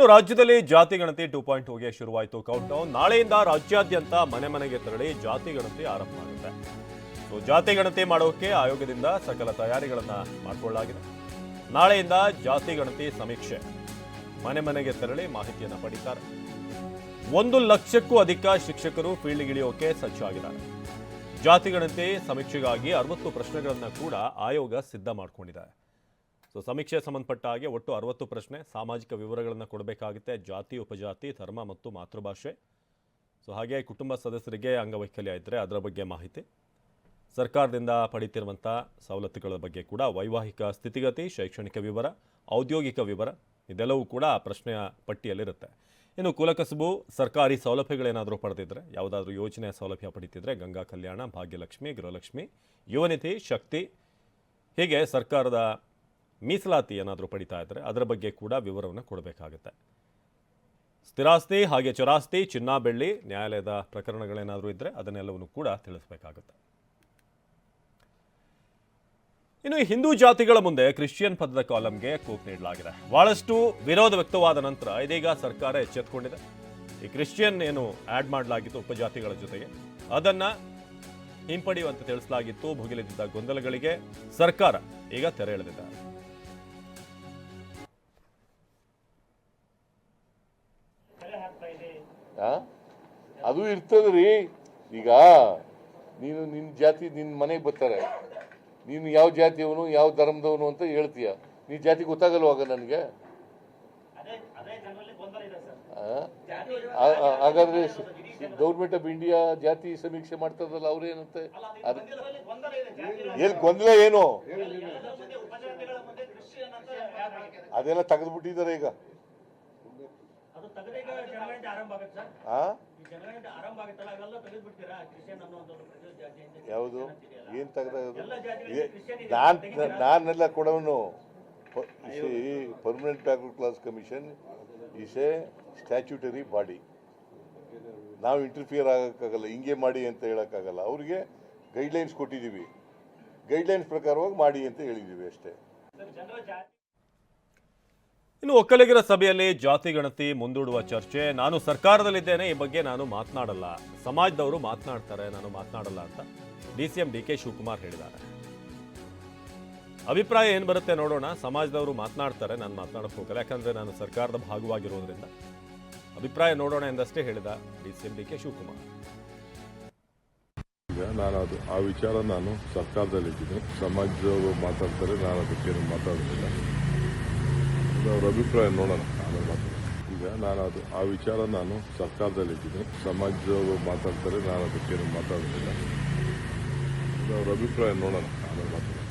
ಇನ್ನು ರಾಜ್ಯದಲ್ಲಿ ಜಾತಿ ಗಣತಿ ಟೂ ಪಾಯಿಂಟ್ ಟೂಗೆ ಶುರುವಾಯಿತು ಕೌಂಟ್ ಡೌನ್ ನಾಳೆಯಿಂದ ರಾಜ್ಯಾದ್ಯಂತ ಮನೆ ಮನೆಗೆ ತೆರಳಿ ಜಾತಿ ಗಣತಿ ಆರಂಭ ಆಗುತ್ತೆ. ಸೊ ಜಾತಿ ಗಣತಿ ಮಾಡೋಕೆ ಆಯೋಗದಿಂದ ಸಕಲ ತಯಾರಿಗಳನ್ನ ಮಾಡಿಕೊಳ್ಳಲಾಗಿದೆ. ನಾಳೆಯಿಂದ ಜಾತಿ ಗಣತಿ ಸಮೀಕ್ಷೆ. ಮನೆ ಮನೆಗೆ ತೆರಳಿ ಮಾಹಿತಿಯನ್ನು ಪಡೀತಾರೆ. ಒಂದು ಲಕ್ಷಕ್ಕೂ ಅಧಿಕ ಶಿಕ್ಷಕರು ಫೀಲ್ಡ್ಗಿಳಿಯೋಕೆ ಸಜ್ಜಾಗಿದ್ದಾರೆ. ಜಾತಿ ಗಣತಿ ಸಮೀಕ್ಷೆಗಾಗಿ ಅರವತ್ತು ಪ್ರಶ್ನೆಗಳನ್ನು ಕೂಡ ಆಯೋಗ ಸಿದ್ಧ ಮಾಡಿಕೊಂಡಿದೆ. ಸೊ ಸಮೀಕ್ಷೆ ಸಂಬಂಧಪಟ್ಟ ಹಾಗೆ ಒಟ್ಟು ಅರವತ್ತು ಪ್ರಶ್ನೆ ಸಾಮಾಜಿಕ ವಿವರಗಳನ್ನು ಕೊಡಬೇಕಾಗುತ್ತೆ, ಜಾತಿ, ಉಪಜಾತಿ, ಧರ್ಮ ಮತ್ತು ಮಾತೃಭಾಷೆ. ಸೊ ಹಾಗೆ ಕುಟುಂಬ ಸದಸ್ಯರಿಗೆ ಅಂಗವೈಕಲ್ಯ ಇದ್ದರೆ ಅದರ ಬಗ್ಗೆ ಮಾಹಿತಿ. ಸರ್ಕಾರದಿಂದ ಪಡೀತಿರುವಂಥ ಸವಲತ್ತುಗಳ ಬಗ್ಗೆ ಕೂಡ ವೈವಾಹಿಕ ಸ್ಥಿತಿಗತಿ, ಶೈಕ್ಷಣಿಕ ವಿವರ, ಔದ್ಯೋಗಿಕ ವಿವರ, ಇದೆಲ್ಲವೂ ಕೂಡ ಪ್ರಶ್ನೆಯ ಪಟ್ಟಿಯಲ್ಲಿರುತ್ತೆ. ಇನ್ನು ಕುಲಕಸಬು, ಸರ್ಕಾರಿ ಸೌಲಭ್ಯಗಳೇನಾದರೂ ಪಡೆದಿದ್ದರೆ ಯಾವುದಾದ್ರೂ ಯೋಜನೆ ಸೌಲಭ್ಯ ಪಡೀತಿದ್ರೆ, ಗಂಗಾ ಕಲ್ಯಾಣ, ಭಾಗ್ಯಲಕ್ಷ್ಮಿ, ಗೃಹಲಕ್ಷ್ಮಿ ಯುವನಿಧಿ ಶಕ್ತಿ, ಹೀಗೆ ಸರ್ಕಾರದ ಮೀಸಲಾತಿ ಏನಾದರೂ ಪಡಿತಾ ಇದ್ದರೆ ಅದರ ಬಗ್ಗೆ ಕೂಡ ವಿವರವನ್ನು ಕೊಡಬೇಕಾಗುತ್ತೆ. ಸ್ಥಿರಾಸ್ತಿ ಹಾಗೆ ಚರಾಸ್ತಿ, ಚಿನ್ನ, ಬೆಳ್ಳಿ, ನ್ಯಾಯಾಲಯದ ಪ್ರಕರಣಗಳೇನಾದರೂ ಇದ್ದರೆ ಅದನ್ನೆಲ್ಲವನ್ನು ಕೂಡ ತಿಳಿಸಬೇಕಾಗುತ್ತೆ. ಇನ್ನು ಹಿಂದೂ ಜಾತಿಗಳ ಮುಂದೆ ಕ್ರಿಶ್ಚಿಯನ್ ಪದದ ಕಾಲಂಗೆ ಕೂಪ್ ನೀಡಲಾಗಿದೆ. ಬಹಳಷ್ಟು ವಿರೋಧ ವ್ಯಕ್ತವಾದ ನಂತರ ಇದೀಗ ಸರ್ಕಾರ ಎಚ್ಚೆತ್ತುಕೊಂಡಿದೆ ಈ ಕ್ರಿಶ್ಚಿಯನ್ ಏನು ಆ್ಯಡ್ ಮಾಡಲಾಗಿತ್ತು ಉಪಜಾತಿಗಳ ಜೊತೆಗೆ. ಅದನ್ನ ಹಿಂಪಡೆಯುವಂತೆ ತಿಳಿಸಲಾಗಿತ್ತು. ಭುಗಿಲೆದ್ದಿದ್ದ ಗೊಂದಲಗಳಿಗೆ ಸರ್ಕಾರ ಈಗ ತೆರೆ ಎಳೆದಿದೆ ಅದು ಇರ್ತದ್ರಿ. ಈಗ ನೀನು ನಿನ್ನ ಜಾತಿ ನಿನ್ನ ಮನೆಗೆ ಬರ್ತಾರೆ. ನೀನು ಯಾವ ಜಾತಿಯವನು, ಯಾವ ಧರ್ಮದವನು ಅಂತ ಹೇಳ್ತೀಯ. ನೀ ಜಾತಿ ಗೊತ್ತಾಗಲ್ವಾಗ ನನಗೆ? ಹಾಗಾದ್ರೆ ಗೌರ್ಮೆಂಟ್ ಆಫ್ ಇಂಡಿಯಾ ಜಾತಿ ಸಮೀಕ್ಷೆ ಮಾಡ್ತದಲ್ಲ ಅವ್ರೇನಂತೆ? ಎಲ್ಲಿ ಗೊಂದಲ ಏನು? ಅದೆಲ್ಲ ತೆಗೆದ್ಬಿಟ್ಟಿದ್ದಾರೆ ಈಗ. ಯಾವುದು? ಏನ್ ತೆಗ್ದಾಗದು ನಾನ್? ನಾನೆಲ್ಲ ಕೊಡೋನು permanent backward class commission is a statutory body ನಾವು ಇಂಟರ್ಫಿಯರ್ ಆಗೋಕ್ಕಾಗಲ್ಲ ಹಿಂಗೆ ಮಾಡಿ ಅಂತ ಹೇಳೋಕ್ಕಾಗಲ್ಲ. ಅವ್ರಿಗೆ ಗೈಡ್ಲೈನ್ಸ್ ಕೊಟ್ಟಿದ್ದೀವಿ. ಗೈಡ್ಲೈನ್ಸ್ ಪ್ರಕಾರವಾಗಿ ಮಾಡಿ ಅಂತ ಹೇಳಿದ್ದೀವಿ ಅಷ್ಟೇ. ಸರ್, ಜನರ ಜಾತಿ ಇನ್ನು ಒಕ್ಕಲಿಗರ ಸಭೆಯಲ್ಲಿ ಜಾತಿ ಗಣತಿ ಮುಂದೂಡುವ ಚರ್ಚೆ. ನಾನು ಸರ್ಕಾರದಲ್ಲಿದ್ದೇನೆ, ಈ ಬಗ್ಗೆ ನಾನು ಮಾತನಾಡಲ್ಲ. ಸಮಾಜದವರು ಮಾತನಾಡ್ತಾರೆ, ನಾನು ಮಾತನಾಡಲ್ಲ ಅಂತ D C M D K Shivakumar ಹೇಳಿದ್ದಾರೆ. ಅಭಿಪ್ರಾಯ ಏನು ಬರುತ್ತೆ ನೋಡೋಣ. ಸಮಾಜದವರು ಮಾತನಾಡ್ತಾರೆ, ನಾನು ಮಾತನಾಡಕ್ಕೆ ಹೋಗಲ್ಲ. ಯಾಕಂದ್ರೆ ನಾನು ಸರ್ಕಾರದ ಭಾಗವಾಗಿರೋದ್ರಿಂದ ಅಭಿಪ್ರಾಯ ನೋಡೋಣ ಎಂದಷ್ಟೇ ಹೇಳಿದ D C M D K Shivakumar. ಈಗ ನಾನು ಆ ವಿಚಾರ ನಾನು ಸರ್ಕಾರದಲ್ಲಿದ್ದೀನಿ. ಸಮಾಜದವರು ಮಾತಾಡ್ತಾರೆ, ನಾನು ಅದಕ್ಕೇನು ಮಾತಾಡೋದಿಲ್ಲ. ಅವ್ರ ಅಭಿಪ್ರಾಯ ನೋಡೋಣ. ಆಮೇಲೆ ಈಗ ನಾನು ಅದು, ಆ ವಿಚಾರ ನಾನು ಸರ್ಕಾರದಲ್ಲಿದ್ದೀನಿ. ಸಮಾಜದವರು ಮಾತಾಡ್ತಾರೆ, ನಾನು ಅದಕ್ಕೇನು ಮಾತಾಡೋದಿಲ್ಲ. ಅವ್ರ ಅಭಿಪ್ರಾಯ ನೋಡೋಣ. ಆಮೇಲೆ ಮಾತಾಡೋಣ.